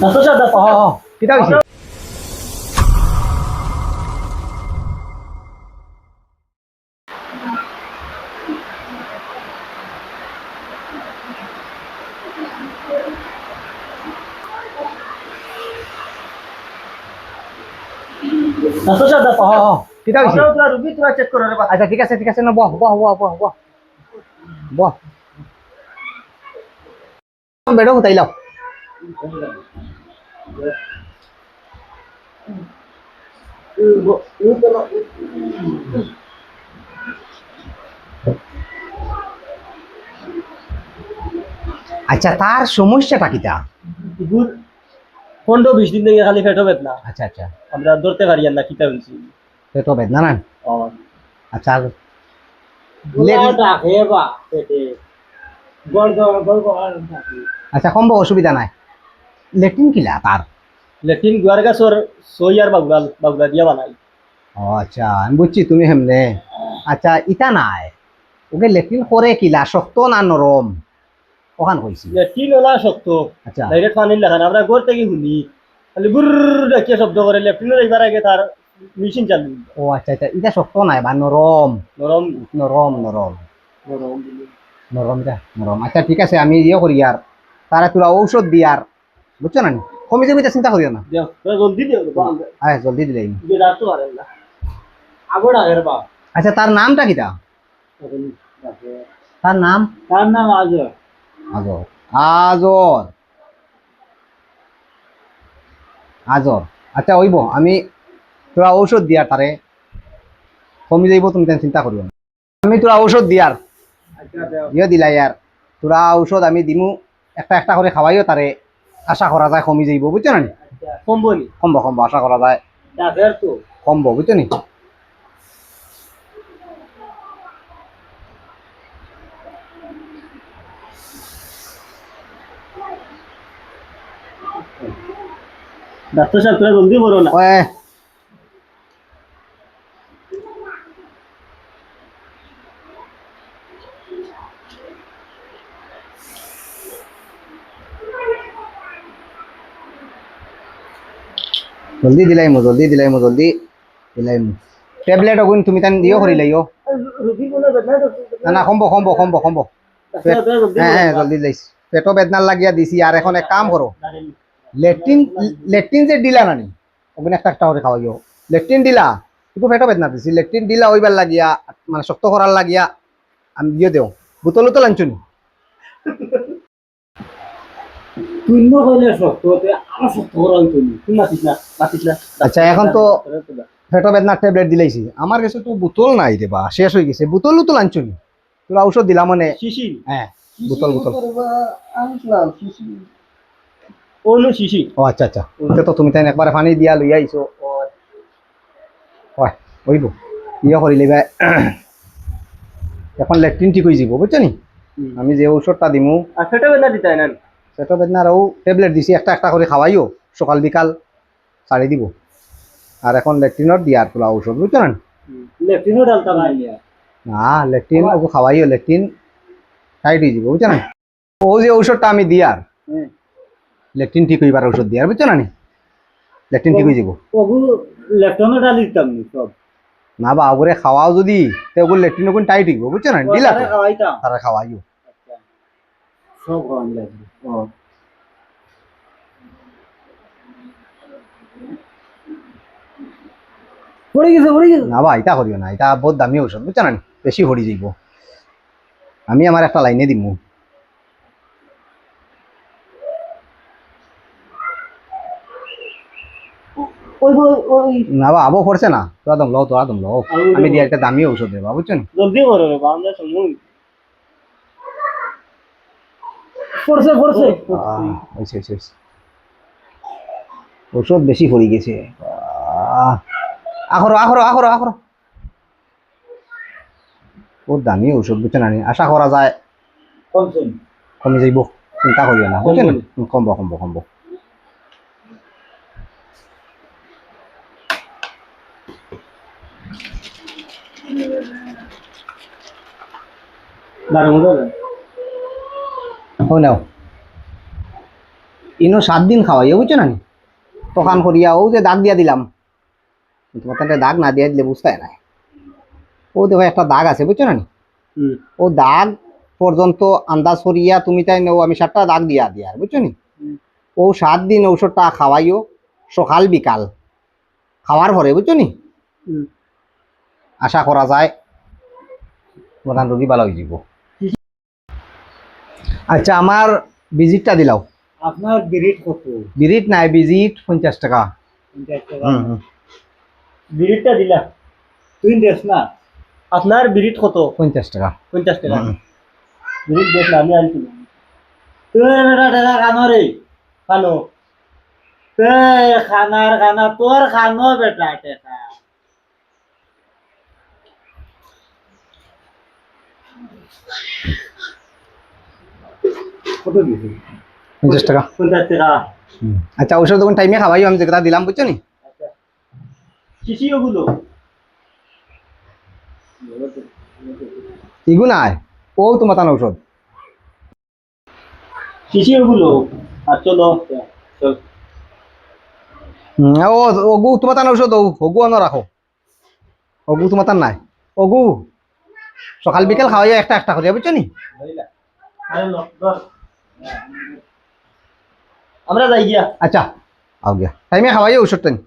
Doctor সাহেব ও ও, কিতা হইছে ডাক্তার সাহেব ও ও, কিতা হইছে আপনার তোরা রুগী তোরা চেক করো রে বাচ্চা আচ্ছা ঠিক আছে ঠিক আছে না বহ বহ বহ বহ বহ বহ বেড়ো কোথায় লাও আচ্ছা তার সমস্যাটা কিটা দুধ পনেরো বিশ দিন থেকে খালি পেটো বেদনা আচ্ছা আচ্ছা। আমরা ধরতে পারি না কিতা হয়েছি পেট। বেদনা না। আচ্ছা আচ্ছা সম্ভব অসুবিধা নাই? লেট্রিন কিলা তার লেকিন গুয়ার গাছর সই আর বাগুলাল বাগুলা দিয়া বানাই। ও আচ্ছা আমি বুঝছি তুমি হেমনে আচ্ছা ইটা নাই। ওকে লেট্রিন করে কিলা শক্ত না নরম? ওখান কইছি। লেকিন ওলা শক্ত। আচ্ছা। ডাইরেক্ট পানি লেখান আমরা ঘর থেকে শুনি। খালি গুর ডাকিয়ে শব্দ করে লেফটিনের এইবার আগে তার মেশিন চালু ও আচ্ছা আচ্ছা ইটা শক্ত নাই বা নরম নরম নরম নরম নরম নরম ইটা নরম আচ্ছা ঠিক আছে আমি ইয়ে করি আর। তারা তোরা ঔষধ দি আর। বুঝছ না? কমে যাবে চিন্তা করিও না। দেও জলদি দেও আয় জলদি দিলে আচ্ছা তার নামটা কিটা? তার নাম? তার নাম আজ আজর। আজর। আজর। আচ্ছা ওইব আমি তোরা ঔষধ দিয়ার তারে। কমি যাইব তুমি চিন্তা করিও না। আমি তোরা ঔষধ দিয়ার। ইয়ে দিলাই আর তোরা ঔষধ আমি দিমু একটা একটা করে খাওয়াইও তারে। আশা করা যায় কমি যাইব বুঝছ না নি? কম্বনি কমব কমব আশা করা যায়। কমব বুঝছ নি? ডাক্তার সাহেব তোরা জলদি বলো না। জলদি দিলাইমু জলদি দিলাইমু জলদি দিলাইমু টেবলেট অগুন তুমি তান দিও করি লাইও। বেদনা না না কমব কমব কমব কমব হ্যাঁ হ্যাঁ জলদি দিলাইছি। পেটো বেদনার লাগিয়া দিছি আর এখন এক কাম করো লেট্রিন লেট্রিন যে দিলা নানি ওখানে একটা একটা করে খাওয়াইও লেট্রিন দিলা একটু পেটো বেদনা দিছি। লেট্রিন দিলা ওইবার লাগিয়া মানে শক্ত করার লাগিয়া আমি দিয়ে দেও। বোতল উতল আনছুনি তুই কইলে শক্ত হতে আরও শক্ত করা হইতো না আচ্ছা এখন তো বেদনার ট্যাবলেট দিলাইছি আমার কাছে তো বোতল নাই রে বা শেষ হয়ে গেছে। বোতল উতল আনছুনি তোরা ঔষধ দিলা মানে? শিশি। হ্যাঁ বোতল বোতল। অনু শিশি। ও আচ্ছা আচ্ছা। ওটা তো তুমি তাই একবারে পানি দিয়া লই আইছো। হয় ওইব। ইয়ে করিলে এখন লেট্রিন ঠিক হয়ে যাব বুঝছ নি? আমি যে ঔষধটা দিমু। আর ফেটে বেদনা দিতে না। পেটো বেদনার ও ট্যাবলেট দিছি একটা একটা করে খাওয়াইও সকাল বিকাল ছাড়ি দিব। আর এখন লেট্রিনত দিয়ার তোলা ঔষধ বুঝছ না লেফটিনও ডালতা ভাই না লেট্রিন ওকে খাওয়াইও লেট্রিন টাইট হয়ে যাব বুঝছ না ও যে ঔষধটা আমি দিয়ার লেট্রিন ঠিক হইবার ঔষধ দিয়ার বুঝছ না নি লেট্রিন ঠিক হয়ে যাব। ওগু ডালি দিতাম নি সব না বা ওগুলো খাওয়াও যদি তো ওগুলো লেট্রিন ওগুলো টাইট হইব বুঝছ না দিলা তারা খাওয়াইও সব খাওয়ান লাগবে ও। পড়ে গেছে পড়ে গেছে। না বা এটা করিও না এটা বহুত দামি ঔষধ বুঝছ না? বেশি হরি যাইব। আমি আমার একটা লাইনে ওই না বা আবো পড়ছে না। তোরা দম লও তোরা দম লও। আমি দিয়ে একটা দামি ঔষধ দেবা বুঝছ না? জলদি করো রে বান্দা সময় পড়ছে পড়ছে। হইছে হইছে ঔষধ বেশি পড়ে গেছে। আখরো আখরো আখরো আখরো। বহুত দামি ঔষধ বুঝছ না আশা করা যায়। কমে যাইব চিন্তা করিও না বুঝছ না? কমব কমব কমব যাবে ও নাও। ইনো সাত দিন খাওয়াইও বুঝছ না নি? তখন করিয়া ও যে দাগ দিয়া দিলাম। তোমার তো দাগ না দিয়া দিলে বুঝতে নাই ও দেখো একটা দাগ আছে বুঝছ না ও দাগ পর্যন্ত আন্দাজ করিয়া তুমি তাই ও আমি সাতটা দাগ দিয়া দিয়া বুঝছ নি? ও সাত দিন ঔষধটা খাওয়াইও সকাল বিকাল। খাওয়ার পরে বুঝছ নি? আশা করা যায় প্রধান রোগী ভালো হয়ে যাব আচ্ছা আমার ভিজিটটা দিলাও। আপনার বিরিট কত? ভিজিট নাই ভিজিট পঞ্চাশ টাকা। পঞ্চাশ টাকা। হুম, হুম। বিরিটটা দিলা। তুই দেখ না। আপনার বিরিট কত? পঞ্চাশ টাকা। পঞ্চাশ টাকা। হুম। বিরিট দেখ না আমি আনছি তুই বেটা টাকা খানো রে। খানো। তুই খানার খানা তোর খানো বেটা টাকা কত পঞ্চাশ টাকা। পঞ্চাশ টাকা। আচ্ছা ঔষধ তখন টাইমে খাওয়াইও আমি যেটা দিলাম বুঝছ নি? আচ্ছা। ইগু নাই। ও তোমার তান ঔষধ। শিশি আর চলো। ও ওগু তোমার তান ঔষধ ও ওগু অন রাখো। ওগু তোমার তান নাই। ওগু সকাল বিকেল খাওয়াইও একটা একটা করিয়া বুঝছ নি? আমরা যাই গিয়া আচ্ছা আও গিয়া টাইমে খাওয়াইও ঔষধটা নি